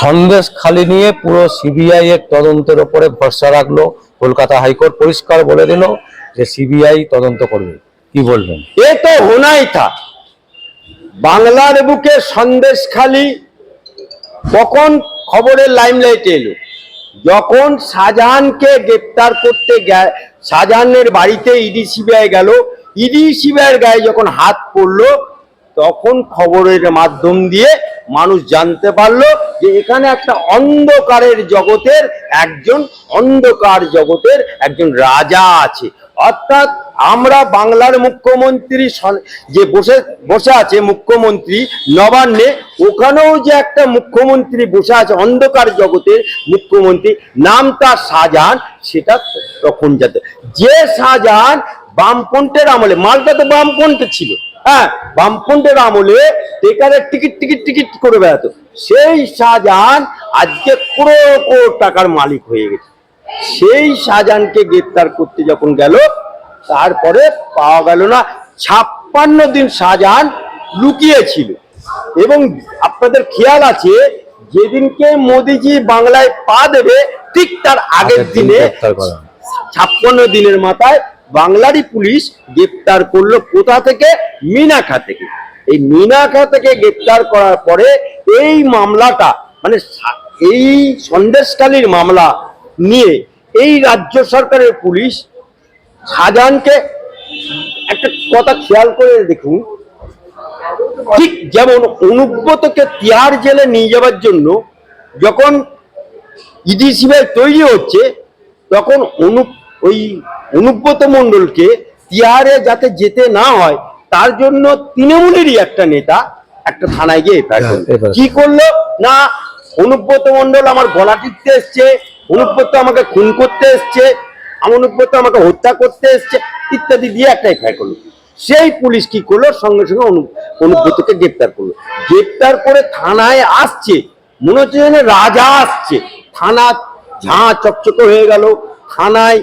সন্দেশ খালি নিয়ে পুরো সিবিআই এর তদন্তের ওপরে ভরসা রাখল। কলকাতা হাইকোর্ট পরিষ্কার বলে দিল যে সিবিআই তদন্ত করবে। কি বলবেন? এ তো হোনাই থা বাংলার বুকে সন্দেশখালি কখন খবরের লাইমলাইটে এলো? যখন শাহজাহানকে গ্রেপ্তার করতে শাহজাহানের বাড়িতে ইডি সিবিআই গেল। ইডি সিবিআইয়ের গায়ে যখন হাত পড়ল, তখন খবরের মাধ্যম দিয়ে মানুষ জানতে পারল যে এখানে একটা অন্ধকারের জগতের একজন অন্ধকার জগতের একজন রাজা আছে। অর্থাৎ আমরা বাংলার মুখ্যমন্ত্রী যে বসে বসে আছে মুখ্যমন্ত্রী নবান্নে, ওখানেও যে একটা মুখ্যমন্ত্রী বসে আছে অন্ধকার জগতের মুখ্যমন্ত্রী, নাম তার শাহজাহান, সেটা তখন যাতে যে শাহজাহান বামপন্থের আমলে, মালটা তো বামপন্থে ছিল। হ্যাঁ বামপন্থের আমলে টেকারের টিকিট টিকিট টিকিট করে বেড়াতো। সেই শাহজাহান আজকে করোড় করোড় টাকার মালিক হয়ে গেছে। সেই শাহজাহানকে গ্রেপ্তার করতে যখন গেল তারপরে পাওয়া গেল না ছাপ্পান্ন দিন শাহজাহান লুকিয়েছিল। এবং আপনাদের খেয়াল আছে যেদিনকে মোদিজি বাংলায় পা দেবে ঠিক তার আগের দিনে। ছাপ্পান্ন দিনের মাথায় বাংলারই পুলিশ গ্রেপ্তার করল কোথা থেকে? মিনাখা থেকে। এই মিনাখা থেকে গ্রেপ্তার করার পরে এই মামলাটা মানে এই সন্দেশকালীর মামলা নিয়ে এই রাজ্য সরকারের পুলিশ শাহজাহানকে একটা কথা খেয়াল করে দেখুন। ঠিক যেমন অনুব্রতকে তিহার জেলে নিয়ে যাওয়ার জন্য যখন ইডি সিবিআই তৈরি হচ্ছে, তখন অনু ওই অনুব্রত মণ্ডলকে তিহারে যাতে যেতে না হয় তার জন্য তৃণমূলেরই একটা নেতা একটা থানায় গিয়ে এফআইআর হ্যাঁ, কি করল? না অনুব্রত মণ্ডল আমার গলা টিপতে এসছে অনুব্রত আমাকে খুন করতে এসছে অনুব্রত আমাকে হত্যা করতে এসছে ইত্যাদি দিয়ে একটা এফআইআর করল। সেই পুলিশ কি করল? সঙ্গে সঙ্গে অনু- অনুব্রতকে গ্রেপ্তার করল। গ্রেপ্তার করে থানায় আসছে মনে হচ্ছে যেন রাজা আসছে। থানা ঝাঁ চকচকে হয়ে গেল। থানায়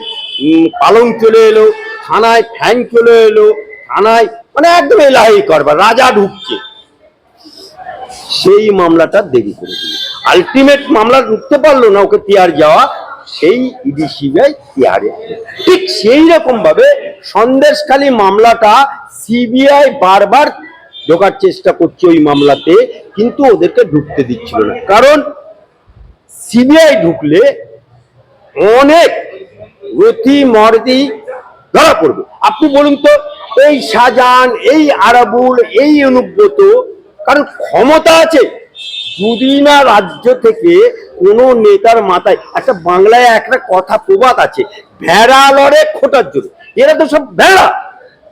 পালং চলে এলো, থানায় ফ্যান চলে এলো, থানায় মানে একদম এলাহি করবার, রাজা ঢুকছে। সেই মামলাটা দেরি করে দিল। আলটিমেট মামলা ঢুকতে পারল না ওকে তিয়ার যাওয়া, সেই ইডি সিবিআই তিয়ারে ঠিক সেই রকম ভাবে সন্দেশখালী মামলাটা সিবিআই বারবার ঢোকার চেষ্টা করছে ওই মামলাতে, কিন্তু ওদেরকে ঢুকতে দিচ্ছিল না। কারণ সিবিআই ঢুকলে অনেক রতি মর্দি ধরা পড়বে। আপনি বলুন তো, এই শাহজাহান, এই আরাবুল, এই অনুব্রত কারণ ক্ষমতা আছে? যদি না রাজ্য থেকে কোনো নেতার মাথায় একটা বাংলায় একটা কথা প্রবাদ আছে, ভেড়া লড়ে খোটার জন্য। এরা তো সব ভেড়া।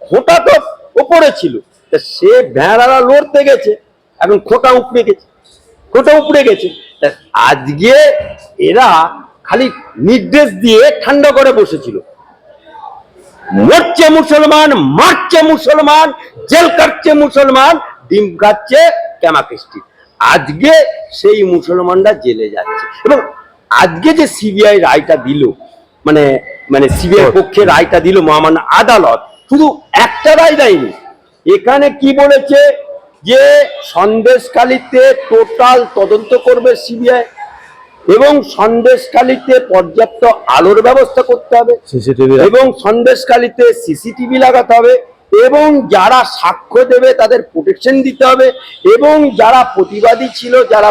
খোটা তো ওপরে ছিল। তা সে ভেড়ারা লড়তে গেছে, এখন খোটা উপড়ে গেছে। খোটা উপড়ে গেছে। তা আজকে এরা খালি নির্দেশ দিয়ে ঠান্ডা করে বসেছিল। মরছে মুসলমান, মারছে মুসলমান, জেল কাটছে মুসলমান, ডিম খাচ্ছে ক্যামাকেস্টি আজকে সেই মুসলমানরা জেলে যাচ্ছে এবং আজকে যে সিবিআই রায়টা দিল মানে মানে সিবিআই পক্ষে রায়টা দিল মহামান্য আদালত, শুধু একটা রায় দেয়নি। এখানে কি বলেছে যে সন্দেশকালীতে টোটাল তদন্ত করবে সিবিআই? এবং সন্দেশকালীতে পর্যাপ্ত আলোর ব্যবস্থা করতে হবে। এবং সন্দেশকালীতে সিসিটিভি লাগাতে হবে এবং যারা সাক্ষ্য দেবে তাদের প্রোটেকশন দিতে হবে এবং যারা প্রতিবাদী ছিল যারা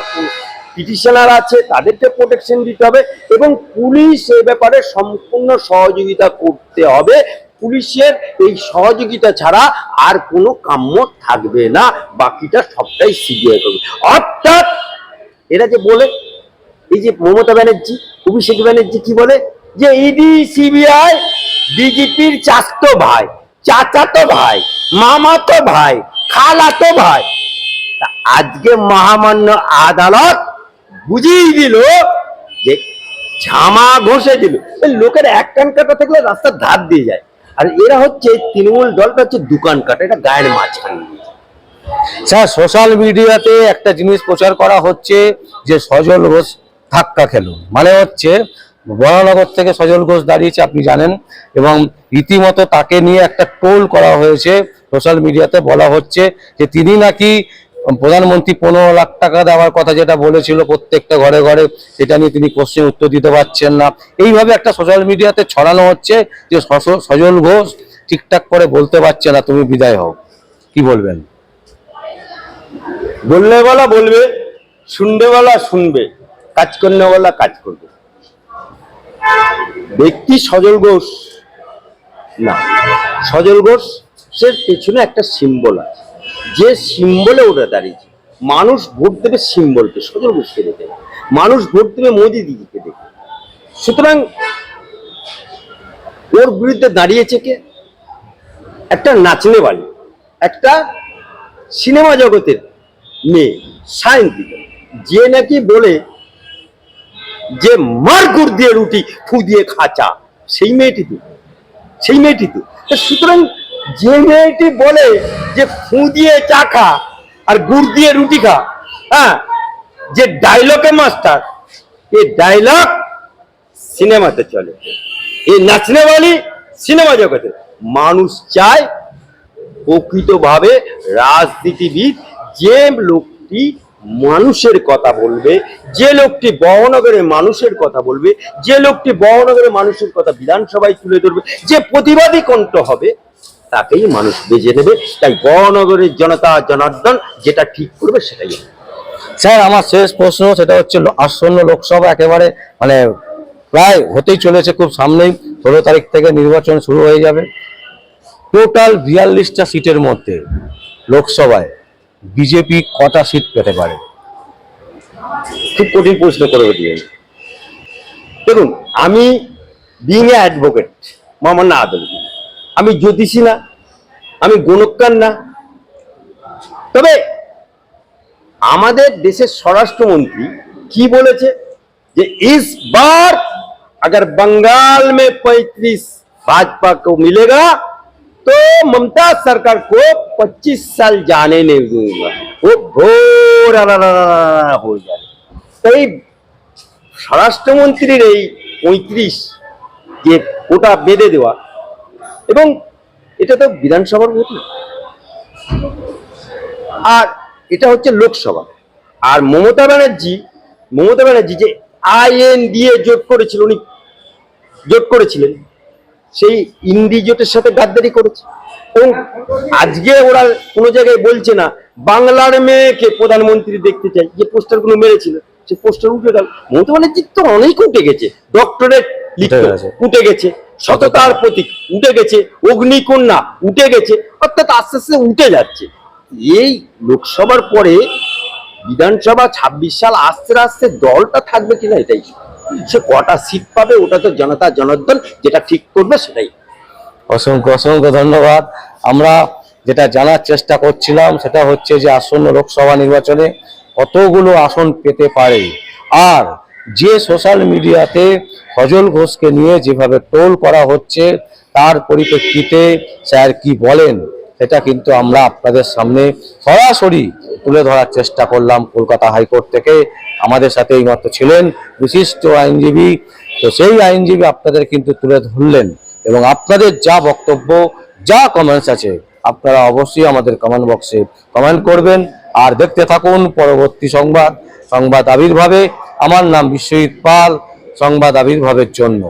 পিটিশনার আছে তাদেরকে প্রোটেকশন দিতে হবে এবং পুলিশ এ ব্যাপারে সম্পূর্ণ সহযোগিতা করতে হবে। পুলিশের এই সহযোগিতা ছাড়া আর কোনো কাম্য থাকবে না। বাকিটা সবটাই সিবিআই করবে। অর্থাৎ এরা যে বলে এই যে মমতা ব্যানার্জি, অভিষেক ব্যানার্জি কি বলে? যে ইডি, সিবিআই, বিজেপির চাস্তো ভাই, চাচাতো ভাই, মামাতো ভাই, খালাতো ভাই। আজকে মহামান্য আদালত বুঝিয়ে দিল যে ঝামা ঘষে দিল। লোকের এক কান কাটা থাকলে রাস্তার ধার দিয়ে যায়। আর এরা হচ্ছে তৃণমূল দলটা হচ্ছে দোকান কাটা, এটা গায়ের মাঝখানে স্যার সোশ্যাল মিডিয়াতে একটা জিনিস প্রচার করা হচ্ছে যে সজল ঘোষ ধাক্কা খেলো। মানে হচ্ছে বরানগর থেকে সজল ঘোষ দাঁড়িয়েছে, আপনি জানেন, এবং রীতিমতো তাকে নিয়ে একটা টোল করা হয়েছে। সোশ্যাল মিডিয়াতে বলা হচ্ছে যে তিনি নাকি প্রধানমন্ত্রী পনেরো লাখ টাকা দেওয়ার কথা যেটা বলেছিল প্রত্যেকটা ঘরে ঘরে, সেটা নিয়ে তিনি কোশ্চেন উত্তর দিতে পারছেন না। এইভাবে একটা সোশ্যাল মিডিয়াতে ছড়ানো হচ্ছে যে সজল ঘোষ ঠিকঠাক করে বলতে পারছে না, তুমি বিদায় হও। কি বলবেন? বললে বলা বলবে, শুনবে বলা শুনবে। কাজ করনেওয়ালা কাজ করবে। ব্যক্তি সজল ঘোষ না। সজল ঘোষ সের পেছনে একটা সিম্বল আছে। যে সিম্বলে ওরা দাঁড়িয়েছে। মানুষ ভোট দেবে সিম্বলকে সজল ঘোষকে দেখে। মানুষ ভোট দেবে মোদি দিদিকে দেখে। সুতরাং ওর বিরুদ্ধে দাঁড়িয়েছে কে? একটা নাচনে বাড়ি একটা সিনেমা জগতের মেয়ে, সায়ন্তিকা। যে নাকি বলে যে মার গুড় দিয়ে রুটি ফু দিয়ে খাঁচা সেই মেয়েটি তো, সেই মেয়েটি তো। সুতরাং যে মেয়েটি বলে যে ফু দিয়ে চা খা আর গুড় দিয়ে রুটি খা হ্যাঁ যে ডায়লগে মাস্টার এই ডায়লগ সিনেমাতে চলে। এই নাচনে वाली সিনেমা জগতে। মানুষ চায় প্রকৃতভাবে রাজনীতিবিদ যে লোকটি মানুষের কথা বলবে, যে লোকটি বহনগরের মানুষের কথা বলবে, যে লোকটি বহনগরের মানুষের কথা বিধানসভায় তুলে ধরবে, যে প্রতিবাদী কণ্ঠ হবে, তাকেই মানুষ বেজে নেবে তাই বহনগরের জনতা, জনার্দন যেটা ঠিক করবে সেটাই স্যার, আমার শেষ প্রশ্ন সেটা হচ্ছে, আসন্ন লোকসভা একেবারে মানে প্রায় হতেই চলেছে, খুব সামনেই। ষোলো তারিখ থেকে নির্বাচন শুরু হয়ে যাবে। টোটাল বিয়াল্লিশটা সিটের মধ্যে লোকসভায় বিজেপি কটা সিট পেতে পারে খুব কঠিন প্রশ্ন করে দিয়ে দেখুন আমি বিং এ অ্যাডভোকেট মামার না আদল আমি জ্যোতিষী না আমি গণজ্ঞান না তবে আমাদের দেশের স্বরাষ্ট্রমন্ত্রী কি বলেছে যে इस बार अगर बंगाल में 35 भाजपा को मिलेगा तो ममता सरकार को 25 साल जाने नहीं दूंगा। वो घोर हो হয়ে कई তাই স্বরাষ্ট্রমন্ত্রীর এই পঁয়ত্রিশ যে কোটা বেঁধে দেওয়া এবং এটা তো বিধানসভার ভোট আর এটা হচ্ছে লোকসভা আর মমতা ব্যানার্জি মমতা ব্যানার্জি যে আইএন দিয়ে জোট করেছিল উনি জোট করেছিলেন সেই ইন্ডি জোটের সাথে গাদ্দারি করেছে। এবং আজকে ওরা কোনো জায়গায় বলছে না বাংলার মেয়েকে প্রধানমন্ত্রী দেখতে চাই যে পোস্টারগুলো মেরেছিল সে পোস্টার উঠে গেল। মমতা ব্যানার্জির তো অনেক উঠে গেছে ডক্টরেট লিখতে উঠে গেছে। উঠে গেছে সততার প্রতীক উঠে গেছে অগ্নিকন্যা উঠে গেছে অর্থাৎ আস্তে আস্তে উঠে যাচ্ছে। এই লোকসভার পরে বিধানসভা ছাব্বিশ সাল আস্তে আস্তে দলটা থাকবে কিনা এটাই। সে কটা সিট পাবে ওটা তো জনতা জনার্দন যেটা ঠিক করবে সেটাই। অসংখ্য অসংখ্য ধন্যবাদ। আমরা যেটা জানার চেষ্টা করছিলাম সেটা হচ্ছে যে আসন্ন লোকসভা নির্বাচনে কতগুলো আসন পেতে পারে। আর যে সোশ্যাল মিডিয়াতে ফজল ঘোষকে নিয়ে যেভাবে ট্রোল করা হচ্ছে, তার পরিপ্রেক্ষিতে স্যার কি বলেন? সেটা কিন্তু আমরা আপনাদের সামনে সরাসরি তুলে ধরার চেষ্টা করলাম কলকাতা হাইকোর্ট থেকে। আমাদের সাথে এইমাত্র ছিলেন বিশিষ্ট আইনজীবী। তো সেই আইনজীবী আপনাদের কিন্তু তুলে ধরলেন এবং আপনাদের যা বক্তব্য, যা কমেন্টস আছে, আপনারা অবশ্যই আমাদের কমেন্ট বক্সে কমেন্ট করবেন। আর দেখতে থাকুন পরবর্তী সংবাদ সংবাদ আবির্ভাবে। আমার নাম বিশ্বজিৎ পাল, সংবাদ আবির্ভাবের জন্য।